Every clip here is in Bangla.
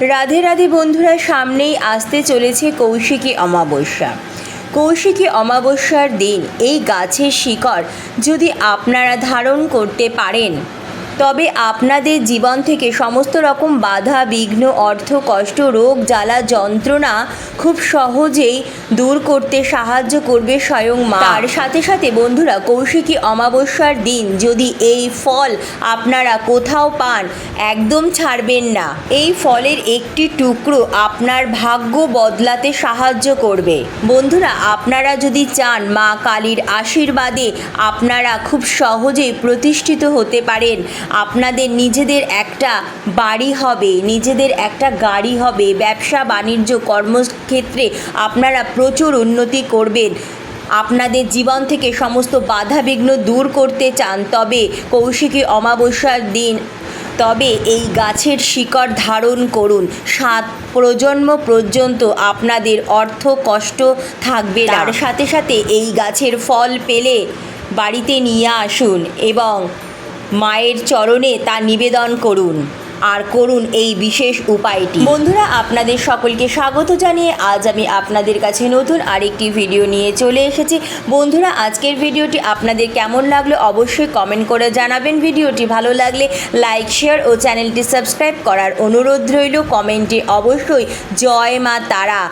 রাধে রাধে বন্ধুরা, সামনেই আসতে চলেছে কৌশিকী অমাবস্যা। কৌশিকী অমাবস্যার দিন এই গাছের শিকড় যদি আপনারা ধারণ করতে পারেন তবে আপনাদের জীবন থেকে সমস্ত রকম বাধা বিঘ্ন অর্থ কষ্ট রোগ জ্বালা যন্ত্রণা খুব সহজেই দূর করতে সাহায্য করবে স্বয়ং মা। তার সাথে সাথে বন্ধুরা কৌশিকী অমাবস্যার দিন যদি এই ফল আপনারা কোথাও পান একদম ছাড়বেন না। এই ফলের একটি টুকরো আপনার ভাগ্য বদলাতে সাহায্য করবে। বন্ধুরা আপনারা যদি চান মা কালীর আশীর্বাদে আপনারা খুব সহজেই প্রতিষ্ঠিত হতে পারেন আপনাদের নিজেদের একটা বাড়ি হবে, নিজেদের একটা গাড়ি হবে, ব্যবসা, বাণিজ্য, কর্মক্ষেত্রে আপনারা প্রচুর উন্নতি করবেন। আপনাদের জীবন থেকে সমস্ত বাধাবিঘ্ন দূর করতে চান, তবে কৌশিকী অমাবস্যার দিন। তবে এই গাছের শিকড় ধারণ করুন। সাত প্রজন্ম পর্যন্ত আপনাদের অর্থ কষ্ট থাকবে। তার সাথে সাথে এই গাছের ফল পেলে বাড়িতে নিয়ে আসুন এবং মায়ের চরণে তা নিবেদন করুন। আর করুন এই বিশেষ উপায়টি। বন্ধুরা, আপনাদের সকলকে স্বাগত জানিয়ে আজ আমি আপনাদের কাছে নতুন আরেকটি ভিডিও নিয়ে চলে এসেছি। বন্ধুরা, আজকের ভিডিওটি আপনাদের কেমন লাগল অবশ্যই কমেন্ট করে জানাবেন। ভিডিওটি ভালো লাগলে লাইক শেয়ার ও চ্যানেলটি সাবস্ক্রাইব করার অনুরোধ রইল। কমেন্টে অবশ্যই জয় মা তারা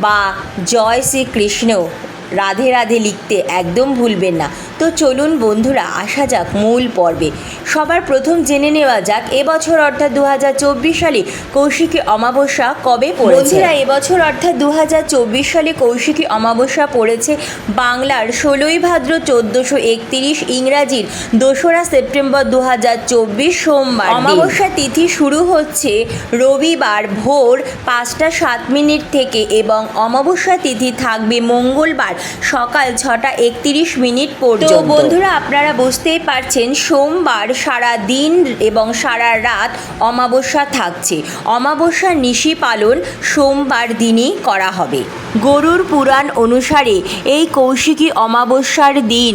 বা জয় শ্রীকৃষ্ণ। রাধে রাধে লিখতে একদম ভুলবেন না। তো চলুন বন্ধুরা আসা যাক মূল পর্বে। সবার প্রথম জেনে নেওয়া যাক এবছর অর্থাৎ দু হাজার চব্বিশ সালে কৌশিকী অমাবস্যা কবে পড়েছে? বন্ধুরা এবছর অর্থাৎ দু হাজার চব্বিশ সালে কৌশিকী অমাবস্যা পড়েছে বাংলার ষোলোই ভাদ্র চোদ্দোশো একতিরিশ ইংরাজির দোসরা সেপ্টেম্বর দু হাজার চব্বিশ সোমবার। অমাবস্যা তিথি শুরু হচ্ছে রবিবার ভোর পাঁচটা সাত মিনিট থেকে এবং অমাবস্যা তিথি থাকবে মঙ্গলবার সকাল ছটা একতিরিশ মিনিট পর্যন্ত। তো বন্ধুরা আপনারা বুঝতেই পারছেন সোমবার সারা দিন এবং সারা রাত অমাবস্যা থাকছে। অমাবস্যার নিশি পালন সোমবার দিনই করা হবে। গরুর পুরাণ অনুসারে এই কৌশিকী অমাবস্যার দিন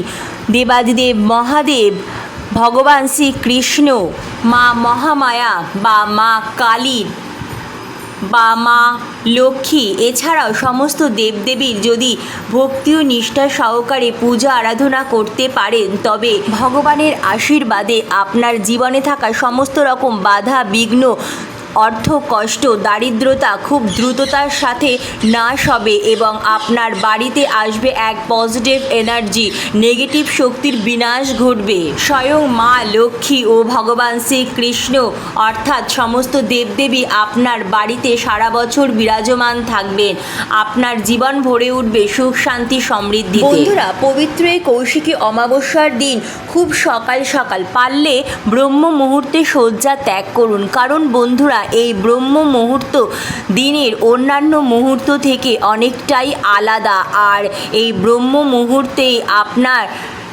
দেবাদিদেব মহাদেব ভগবান শ্রীকৃষ্ণ মা মহামায়া বা মা কালীর বা মা লক্ষ্মী, এছাড়াও সমস্ত দেবদেবীর যদি ভক্তি ও নিষ্ঠা সহকারে পূজা আরাধনা করতে পারেন, তবে ভগবানের আশীর্বাদে আপনার জীবনে থাকা সমস্ত রকম বাধা, বিঘ্ন অর্থ, কষ্ট, দারিদ্রতা খুব দ্রুততার সাথে নাশ হবে এবং আপনার বাড়িতে আসবে এক পজিটিভ এনার্জি নেগেটিভ শক্তির বিনাশ ঘটবে। স্বয়ং মা, লক্ষ্মী ও ভগবান শ্রীকৃষ্ণ, অর্থাৎ সমস্ত দেবদেবী আপনার বাড়িতে সারা বছর বিরাজমান থাকবেন। আপনার জীবন ভরে উঠবে সুখ, শান্তি সমৃদ্ধি বন্ধুরা, পবিত্র এই কৌশিকী অমাবস্যার দিন খুব সকাল সকাল। পারলে ব্রহ্ম মুহূর্তে শয্যা ত্যাগ করুন। কারণ বন্ধুরা এই ব্রহ্ম মুহূর্ত দিনের অন্যান্য মুহূর্ত থেকে অনেকটাই আলাদা। আর এই ব্রহ্ম মুহূর্তেই আপনার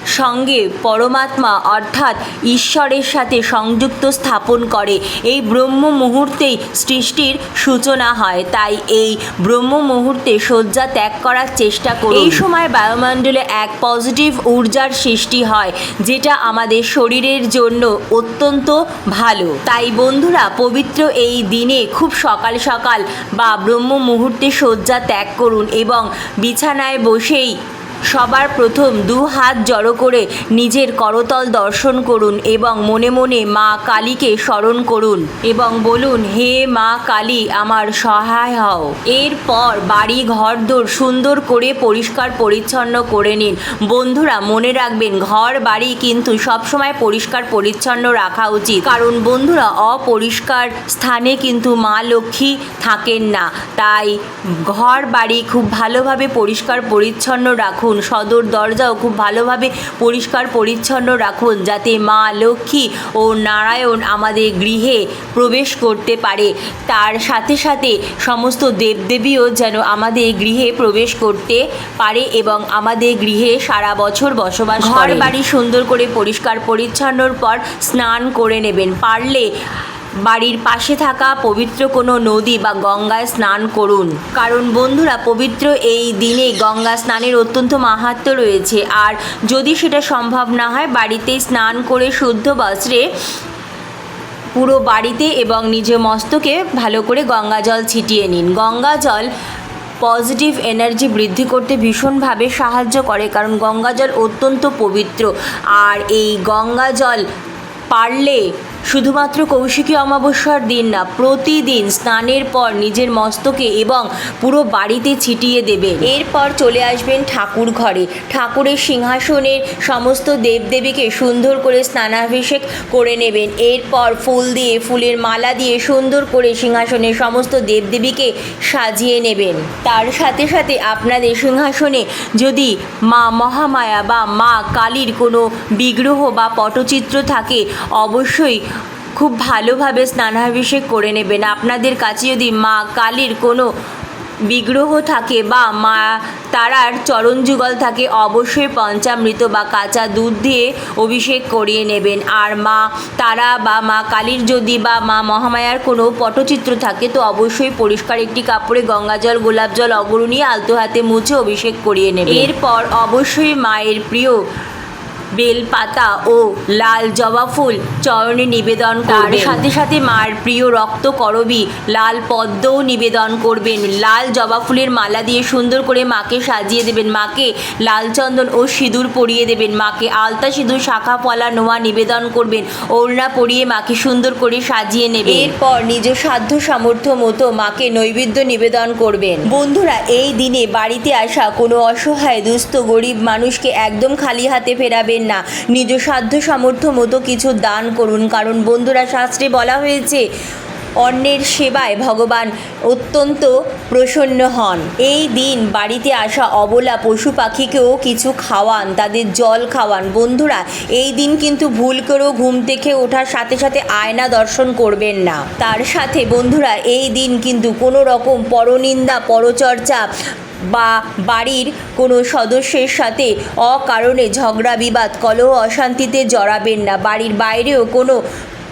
সঙ্গে পরমাত্মা অর্থাৎ ঈশ্বরের সাথে সংযুক্ত স্থাপন করে। এই ব্রহ্ম মুহূর্তেই সৃষ্টির সূচনা হয়। তাই এই ব্রহ্ম মুহূর্তে শয্যা ত্যাগ করার চেষ্টা করুন। এই সময় বায়ুমণ্ডলে এক পজিটিভ ঊর্জার সৃষ্টি হয়, যেটা আমাদের শরীরের জন্য অত্যন্ত ভালো। তাই বন্ধুরা, পবিত্র এই দিনে খুব সকাল সকাল বা ব্রহ্ম মুহূর্তে শয্যা ত্যাগ করুন এবং বিছানায় বসেই সবার প্রথম দু হাত জড়ো করে নিজের করতল দর্শন করুন এবং মনে মনে মা কালীকে স্মরণ করুন এবং বলুন, হে মা কালী, আমার সহায় হও। এরপর বাড়ি ঘরদোর সুন্দর করে পরিষ্কার পরিচ্ছন্ন করে নিন। বন্ধুরা, মনে রাখবেন, ঘর, বাড়ি কিন্তু সবসময় পরিষ্কার পরিচ্ছন্ন রাখা উচিত। কারণ বন্ধুরা, অপরিষ্কার স্থানে কিন্তু মা লক্ষ্মী থাকেন না। তাই ঘর, বাড়ি খুব ভালোভাবে পরিষ্কার পরিচ্ছন্ন রাখুন। সদর দরজাও খুব ভালোভাবে পরিষ্কার, পরিচ্ছন্ন রাখুন যাতে মা লক্ষ্মী ও নারায়ণ আমাদের গৃহে প্রবেশ করতে পারে। তার সাথে সাথে সমস্ত দেবদেবীও যেন আমাদের গৃহে প্রবেশ করতে পারে এবং আমাদের গৃহে সারা বছর বসবাস ঘর বাড়ি সুন্দর করে পরিষ্কার, পরিচ্ছন্নর পর স্নান করে নেবেন। পারলে বাড়ির পাশে থাকা পবিত্র কোনো নদী বা গঙ্গায় স্নান করুন। কারণ বন্ধুরা, পবিত্র এই দিনে গঙ্গা স্নানের অত্যন্ত মাহাত্ম্য রয়েছে। আর যদি সেটা সম্ভব না হয়, বাড়িতে স্নান করে শুদ্ধ বস্ত্রে পুরো বাড়িতে এবং নিজ মস্তকে ভালো করে গঙ্গা জল ছিটিয়ে নিন। গঙ্গা জল পজিটিভ এনার্জি বৃদ্ধি করতে ভীষণভাবে সাহায্য করে, কারণ গঙ্গা জল অত্যন্ত পবিত্র। আর এই গঙ্গা জল পারলে শুধুমাত্র কৌশিকী অমাবস্যার দিন না, প্রতিদিন স্নানের পর নিজের মস্তকে এবং পুরো বাড়িতে ছিটিয়ে দেবেন এরপর চলে আসবেন ঠাকুর ঘরে। ঠাকুরের সিংহাসনের সমস্ত দেবদেবীকে সুন্দর করে স্নানাভিষেক করে নেবেন। এরপর ফুল দিয়ে, ফুলের মালা দিয়ে সুন্দর করে সিংহাসনের সমস্ত দেবদেবীকে সাজিয়ে নেবেন। তার সাথে সাথে আপনাদের সিংহাসনে যদি মা মহামায়া বা মা কালীর কোনো বিগ্রহ বা পটচিত্র থাকে, অবশ্যই খুব ভালোভাবে স্নানাভিষেক করে নেবেন। আপনাদের কাছে যদি মা কালীর কোনো বিগ্রহ থাকে বা মা তারার চরণ যুগল থাকে, অবশ্যই পঞ্চামৃত বা কাঁচা দুধ দিয়ে অভিষেক করিয়ে নেবেন। আর মা তারা বা মা কালীর যদি বা মা মহামায়ার কোনো পটচিত্র থাকে, তো অবশ্যই পরিষ্কার একটি কাপড়ে গঙ্গা জল, গোলাপ জল, অগরু নিয়ে আলতো হাতে মুছে অভিষেক করিয়ে নেবেন। এরপর অবশ্যই মায়ের প্রিয় বেলপাতা ও লাল জবা ফুল চরণে নিবেদন তার সাথে সাথে মার প্রিয় রক্ত করবি লাল পদ্মও নিবেদন করবেন। লাল জবা ফুলের মালা দিয়ে সুন্দর করে মাকে সাজিয়ে দেবেন। মাকে লাল চন্দন ও সিঁদুর পরিয়ে দেবেন। মাকে আলতা সিঁদুর শাখা পলা নোয়া নিবেদন করবেন। ওড়না পরিয়ে মাকে সুন্দর করে সাজিয়ে নেবেন। এরপর নিজ সাধ্য সামর্থ্য মতো মাকে নৈবেদ্য নিবেদন করবেন। বন্ধুরা এই দিনে বাড়িতে আসা কোনো অসহায় দুস্থ গরিব মানুষকে একদম খালি হাতে ফেরাবেন না। নিজ সাধ্য সামর্থ্য মতো কিছু দান করুন। কারণ বন্ধুরা, শাস্ত্রে বলা হয়েছে, অন্যের সেবায় ভগবান অত্যন্ত প্রসন্ন হন। এই দিন বাড়িতে আসা অবলা পশু পাখিকেও কিছু খাওয়ান, তাদের জল খাওয়ান। বন্ধুরা, এই দিন কিন্তু ভুল করেও ঘুম থেকে ওঠার সাথে সাথে আয়না দর্শন করবেন না। তার সাথে বন্ধুরা, এই দিন কিন্তু কোনো রকম পরনিন্দা, পরচর্চা বা বাড়ির কোনো সদস্যের সাথে অকারণে ঝগড়া বিবাদ, কলহ, অশান্তিতে জড়াবেন না। বাড়ির বাইরেও কোনো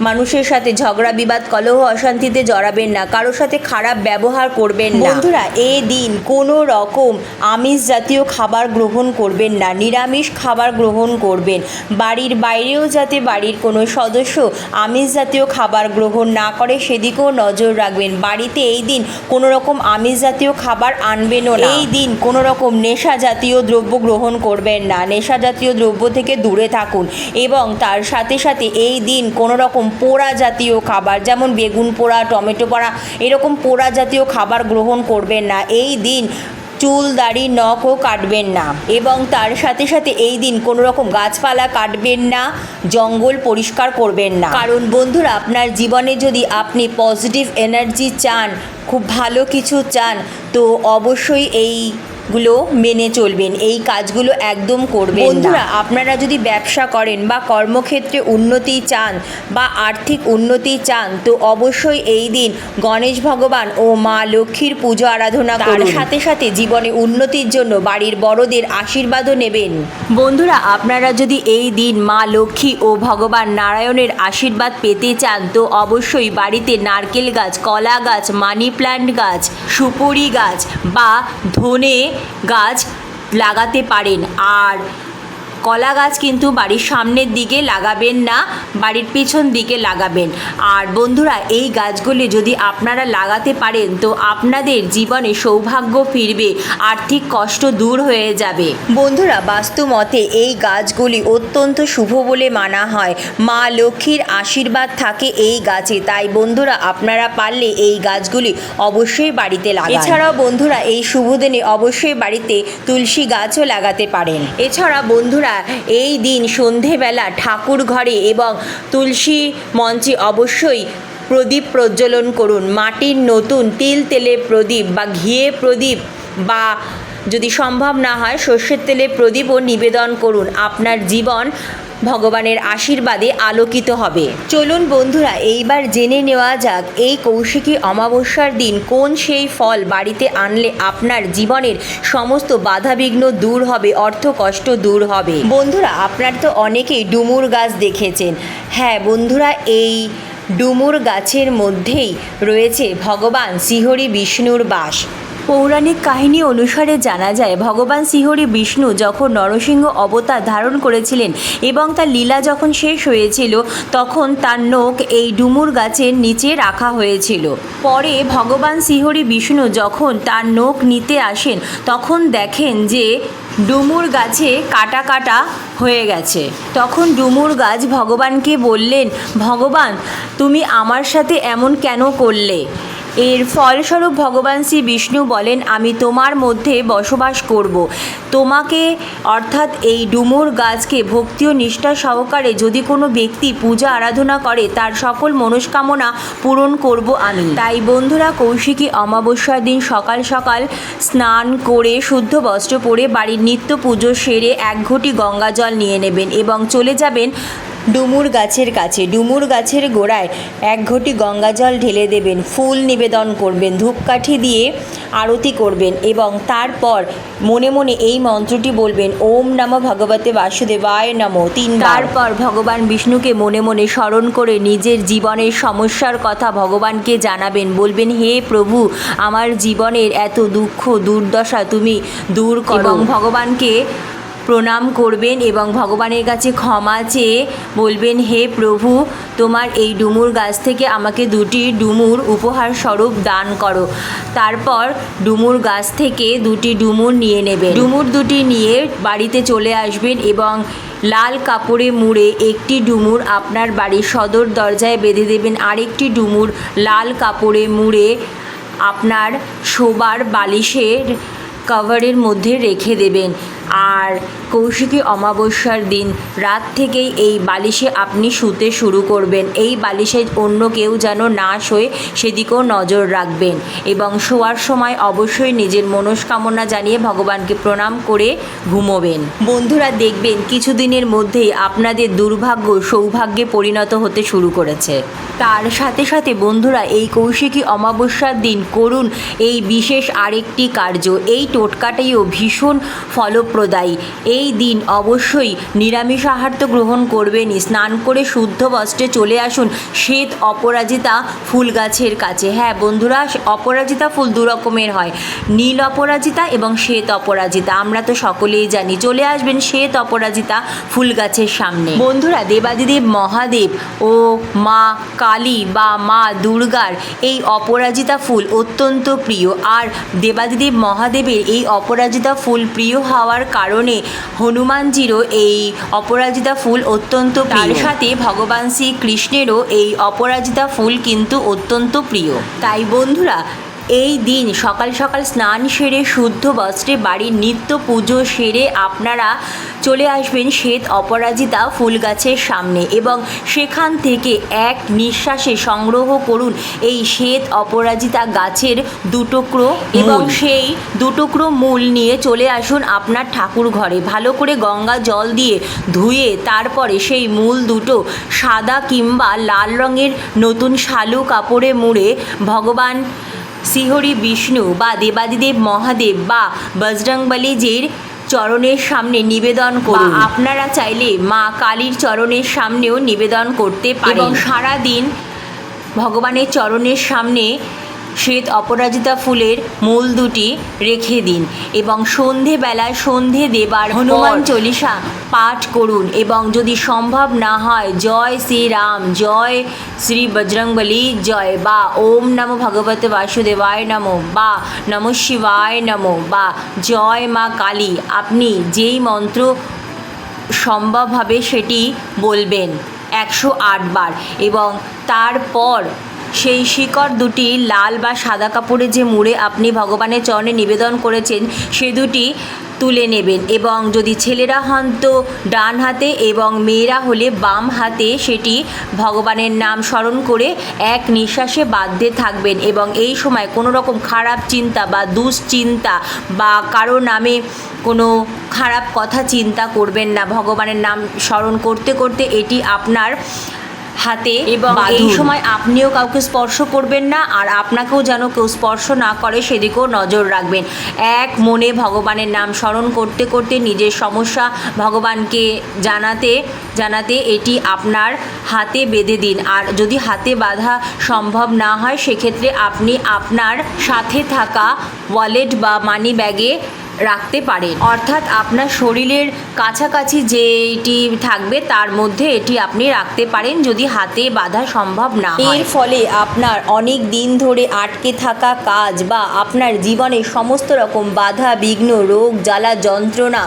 মানুষের সাথে ঝগড়া বিবাদ কলহ অশান্তিতে জড়াবেন না। কারোর সাথে খারাপ ব্যবহার করবেন না। বন্ধুরা এই দিন কোনো রকম আমিষ জাতীয় খাবার গ্রহণ করবেন না। নিরামিষ খাবার গ্রহণ করবেন। বাড়ির বাইরেও যাতে বাড়ির কোনো সদস্য আমিষ জাতীয় খাবার গ্রহণ না করে সেদিকেও নজর রাখবেন। বাড়িতে এই দিন কোনো রকম আমিষ জাতীয় খাবার আনবেনও না। এই দিন কোনো রকম নেশা জাতীয় দ্রব্য গ্রহণ করবেন না। নেশা জাতীয় দ্রব্য থেকে দূরে থাকুন। এবং তার সাথে সাথে এই দিন কোনো রকম পোড়া জাতীয় খাবার, যেমন বেগুন পোড়া, টমেটো পোড়া, এরকম পোড়া জাতীয় খাবার গ্রহণ করবেন না। এই দিন চুল, দাড়ি, নখও কাটবেন না। এবং তার সাথে সাথে এই দিন কোনো রকম গাছপালা কাটবেন না, জঙ্গল পরিষ্কার করবেন না। কারণ বন্ধুরা, আপনার জীবনে যদি আপনি পজিটিভ এনার্জি চান, খুব ভালো কিছু চান, তো অবশ্যই এই গুলো মেনে চলবেন এই কাজগুলো একদম করবেন বন্ধুরা আপনারা যদি ব্যবসা করেন বা কর্মক্ষেত্রে উন্নতি চান বা আর্থিক উন্নতি চান তো অবশ্যই এই দিন গণেশ ভগবান ও মা লক্ষ্মীর পুজো আরাধনা তার সাথে সাথে জীবনে উন্নতির জন্য বাড়ির বড়দের আশীর্বাদও নেবেন। বন্ধুরা আপনারা যদি এই দিন মা লক্ষ্মী ও ভগবান নারায়ণের আশীর্বাদ পেতে চান তো অবশ্যই বাড়িতে নারকেল গাছ কলা গাছ মানি প্ল্যান্ট গাছ সুপুরি গাছ বা ধনে গাছ লাগাতে পারেন। আর কলা গাছ কিন্তু বাড়ির সামনের দিকে লাগাবেন না, বাড়ির পিছন দিকে লাগাবেন। আর বন্ধুরা, এই গাছগুলি যদি আপনারা লাগাতে পারেন, তো আপনাদের জীবনে সৌভাগ্য ফিরবে, আর্থিক কষ্ট দূর হয়ে যাবে। বন্ধুরা বাস্তু মতে এই গাছগুলি অত্যন্ত শুভ বলে মানা হয়। মা লক্ষ্মীর আশীর্বাদ থাকে এই গাছে। তাই বন্ধুরা, আপনারা পারলে এই গাছগুলি অবশ্যই বাড়িতে লাগান। এছাড়াও বন্ধুরা, এই শুভ দিনে অবশ্যই বাড়িতে তুলসী গাছও লাগাতে পারেন। এছাড়া বন্ধুরা এই দিন সন্ধেবেলা ঠাকুর ঘরে এবং তুলসী মঞ্চে অবশ্যই প্রদীপ প্রজ্বলন করুন। মাটির নতুন তিল তেলে প্রদীপ বা ঘিয়ে প্রদীপ বা যদি সম্ভব না হয় সর্ষের তেলে প্রদীপও নিবেদন করুন। আপনার জীবন ভগবানের আশীর্বাদে আলোকিত হবে। চলুন বন্ধুরা, এইবার জেনে নেওয়া যাক, এই কৌশিকী অমাবস্যার দিন কোন সেই ফল বাড়িতে আনলে আপনার জীবনের সমস্ত বাধাবিঘ্ন দূর হবে, অর্থ কষ্ট দূর হবে? বন্ধুরা, আপনার তো অনেকেই ডুমুর গাছ দেখেছেন। হ্যাঁ বন্ধুরা, এই ডুমুর গাছের মধ্যেই রয়েছে ভগবান শ্রীহরি বিষ্ণুর বাস। পৌরাণিক কাহিনী অনুসারে জানা যায়, ভগবান শ্রীহরি বিষ্ণু যখন নরসিংহ অবতার ধারণ করেছিলেন এবং তার লীলা যখন শেষ হয়েছিল, তখন তার নখ এই ডুমুর গাছের নিচে রাখা হয়েছিল। পরে ভগবান শ্রীহরি বিষ্ণু যখন তার নখ নিতে আসেন, তখন দেখেন যে ডুমুর গাছে কাটা কাটা হয়ে গেছে। তখন ডুমুর গাছ ভগবানকে বললেন, ভগবান, তুমি আমার সাথে এমন কেন করলে? এর ফলস্বরূপ ভগবান শ্রী বিষ্ণু বলেন, আমি তোমার মধ্যে বসবাস করব। তোমাকে, অর্থাৎ এই ডুমুর গাছকে ভক্তি ও নিষ্ঠা সহকারে যদি কোনো ব্যক্তি পূজা আরাধনা করে, তার সকল মনস্কামনা পূরণ করব আমি। তাই বন্ধুরা, কৌশিকী অমাবস্যার দিন সকাল সকাল স্নান করে শুদ্ধ বস্ত্র পরে বাড়ির নিত্য পুজো সেরে এক ঘটি গঙ্গা জল নিয়ে নেবেন এবং চলে যাবেন ডুমুর গাছের কাছে ডুমুর গাছের গোড়ায় এক ঘটি গঙ্গা জল ঢেলে দেবেন ফুল নিবেদন করবেন ধূপকাঠি দিয়ে আরতি করবেন এবং তারপর মনে মনে এই মন্ত্রটি বলবেন ওম নম ভগবতে বাসুদেবায় নম। তিন তারপর ভগবান বিষ্ণুকে মনে মনে স্মরণ করে নিজের জীবনের সমস্যার কথা ভগবানকে জানাবেন বলবেন হে প্রভু আমার জীবনের এত দুঃখ দুর্দশা তুমি দূর করো। এবং ভগবানকে প্রণাম করবেন এবং ভগবানের কাছে ক্ষমা চেয়ে বলবেন, হে প্রভু, তোমার এই ডুমুর গাছ থেকে আমাকে দুটি ডুমুর উপহার স্বরূপ দান করো। তারপর ডুমুর গাছ থেকে দুটি ডুমুর নিয়ে নেবেন। ডুমুর দুটি নিয়ে বাড়িতে চলে আসবেন এবং লাল কাপড়ে মুড়ে একটি ডুমুর আপনার বাড়ির সদর দরজায় বেঁধে দেবেন। আরেকটি ডুমুর লাল কাপড়ে মুড়ে আপনার শোবার বালিশের কভারের মধ্যে রেখে দেবেন। আর কৌশিকী অমাবস্যার দিন রাত থেকেই এই বালিশে আপনি শুতে শুরু করবেন। এই বালিশে অন্য কেউ যেন না শোয় সেদিকেও নজর রাখবেন এবং শোয়ার সময় অবশ্যই নিজের মনস্কামনা জানিয়ে ভগবানকে প্রণাম করে ঘুমোবেন। বন্ধুরা, দেখবেন কিছুদিনের মধ্যেই আপনাদের দুর্ভাগ্য সৌভাগ্যে পরিণত হতে শুরু করেছে। তার সাথে সাথে বন্ধুরা, এই কৌশিকী অমাবস্যার দিন করুন। এই বিশেষ আরেকটি কার্য, এই টোটকাটাইও ভীষণ ফলপ্রদায়ী এই দিন অবশ্যই নিরামিষ আহার তো গ্রহণ করবেনই। স্নান করে শুদ্ধ বস্ত্রে চলে আসুন। শ্বেত অপরাজিতা ফুল গাছের কাছে। হ্যাঁ বন্ধুরা, অপরাজিতা ফুল দু রকমের হয়। নীল অপরাজিতা এবং শ্বেত অপরাজিতা। আমরা তো সকলেই জানি। চলে আসবেন শ্বেত অপরাজিতা ফুল গাছের সামনে। বন্ধুরা, দেবাদিদেব, মহাদেব ও মা কালী বা মা দুর্গার এই অপরাজিতা ফুল অত্যন্ত প্রিয়। আর দেবাদিদেব, মহাদেবের এই অপরাজিতা ফুল প্রিয় হওয়ার কারণে হনুমানজিরও এই অপরাজিতা ফুল অত্যন্ত তার সাথে ভগবান শ্রীকৃষ্ণেরও এই অপরাজিতা ফুল কিন্তু অত্যন্ত প্রিয়। তাই বন্ধুরা এই দিন সকাল সকাল স্নান সেরে শুদ্ধ বস্ত্রে বাড়ির নিত্য পুজো সেরে আপনারা চলে আসবেন শ্বেত অপরাজিতা ফুল গাছের সামনে এবং সেখান থেকে এক নিঃশ্বাসে সংগ্রহ করুন এই শ্বেত অপরাজিতা গাছের দুটুকরো এবং সেই দুটুকরো মূল নিয়ে চলে আসুন আপনার ঠাকুর ঘরে। ভালো করে গঙ্গা জল দিয়ে ধুয়ে তারপরে সেই মূল দুটো সাদা কিংবা লাল রঙের নতুন শালু কাপড়ে মুড়ে ভগবান শ্রীহরি বিষ্ণু বা দেবাদিদেব মহাদেব বা বজরংবলীজির চরণের সামনে নিবেদন করুন। আপনারা চাইলে মা কালীর চরণের সামনেও নিবেদন করতে পারেন। সারা সারাদিন ভগবানের চরণের সামনে শ্বেত অপরাজিতা ফুলের মূল দুটি রেখে দিন এবং সন্ধেবেলায় সন্ধে দেবার হনুমান চল্লিশা পাঠ করুন এবং যদি সম্ভব না হয় জয় শ্রীরাম জয় শ্রী বজরংবলী জয় বা ওম নমো ভগবতে বাসুদেবায় নমো বা নম শিবায় নমো বা জয় মা কালী আপনি যেই মন্ত্র সম্ভব হবে সেটি বলবেন একশো বার এবং তারপর সেই শিকড় দুটি লাল বা সাদা কাপড়ে যে মুড়ে আপনি ভগবানের চরণে নিবেদন করেছেন, সে দুটি তুলে নেবেন এবং যদি ছেলেরা হন তো ডান হাতে এবং মেয়েরা হলে বাম হাতে সেটি ভগবানের নাম স্মরণ করে এক নিঃশ্বাসে বাধ্যে থাকবেন এবং এই সময় কোনো রকম খারাপ চিন্তা বা দুশ্চিন্তা বা কারও নামে কোনো খারাপ কথা চিন্তা করবেন না। ভগবানের নাম স্মরণ করতে করতে এটি আপনার হাতে এবং এই সময় আপনিও কাউকে স্পর্শ করবেন না আর আপনাকেও যেন কেউ স্পর্শ না করে সেদিকেও নজর রাখবেন। এক মনে ভগবানের নাম স্মরণ করতে করতে নিজের সমস্যা ভগবানকে জানাতে জানাতে এটি আপনার হাতে বেঁধে দিন। আর যদি হাতে বাঁধা সম্ভব না হয় সেক্ষেত্রে আপনি আপনার সাথে থাকা ওয়ালেট বা মানি ব্যাগে রাখতে পারেন। অর্থাৎ আপনার শরীরের কাছাকাছি যেটি থাকবে, তার মধ্যে এটি আপনি রাখতে পারেন যদি হাতে বাধা সম্ভব না এর ফলে আপনার অনেক দিন ধরে আটকে থাকা কাজ বা আপনার জীবনে সমস্ত রকম বাধা, বিঘ্ন, রোগ, জ্বালা, যন্ত্রণা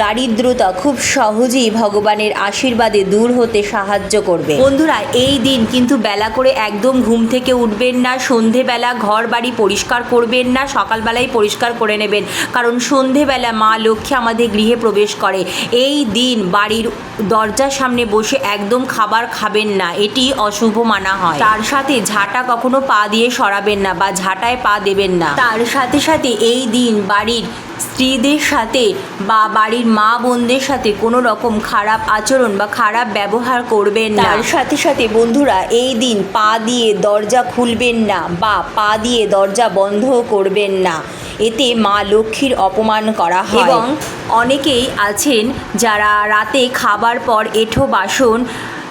দারিদ্রতা খুব সহজেই ভগবানের আশীর্বাদে দূর হতে সাহায্য করবে। বন্ধুরা, এই দিন কিন্তু বেলা করে একদম ঘুম থেকে উঠবেন না, সন্ধেবেলা ঘর বাড়ি পরিষ্কার করবেন না সকালবেলায় পরিষ্কার করে নেবেন, কারণ সন্ধেবেলা মা লক্ষ্মী আমাদের গৃহে প্রবেশ করে। এই দিন বাড়ির দরজার সামনে বসে একদম খাবার খাবেন না, এটি অশুভ মানা হয়। তার সাথে ঝাঁটা কখনো পা দিয়ে সরাবেন না বা ঝাঁটায় পা দেবেন না। তার সাথে সাথে এই দিন বাড়ির স্ত্রীদের সাথে বা বাড়ির মা বোনদের সাথে কোনো রকম খারাপ আচরণ বা খারাপ ব্যবহার করবেন না। তার সাথে সাথে বন্ধুরা এই দিন পা দিয়ে দরজা খুলবেন না বা পা দিয়ে দরজা বন্ধ করবেন না। এতে মা লক্ষ্মীর অপমান করা হয়। এবং অনেকেই আছেন যারা রাতে খাবার পর এঁঠো বাসন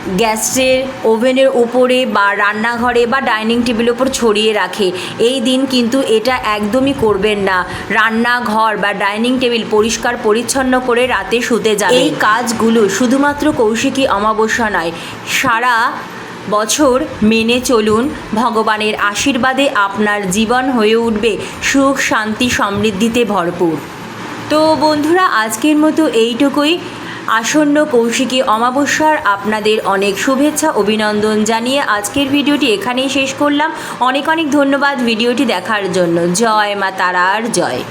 গ্যাসের ওভেনের উপরে বা রান্নাঘরে বা ডাইনিং টেবিলের উপর ছড়িয়ে রাখে। এই দিন কিন্তু এটা একদমই করবেন না। রান্নাঘর বা ডাইনিং টেবিল পরিষ্কার পরিচ্ছন্ন করে রাতে শুতে যাবে। এই কাজগুলো শুধুমাত্র কৌশিকী অমাবস্যা নয়, সারা বছর মেনে চলুন। ভগবানের আশীর্বাদে আপনার জীবন হয়ে উঠবে। সুখ, শান্তি, সমৃদ্ধিতে ভরপুর। তো বন্ধুরা, আজকের মতো এইটুকুই। আসন্ন কৌশিকী অমাবস্যার আপনাদের অনেক শুভেচ্ছা, অভিনন্দন জানিয়ে আজকের ভিডিওটি এখানেই শেষ করলাম। অনেক অনেক ধন্যবাদ ভিডিওটি দেখার জন্য। জয় মা তারার, জয়।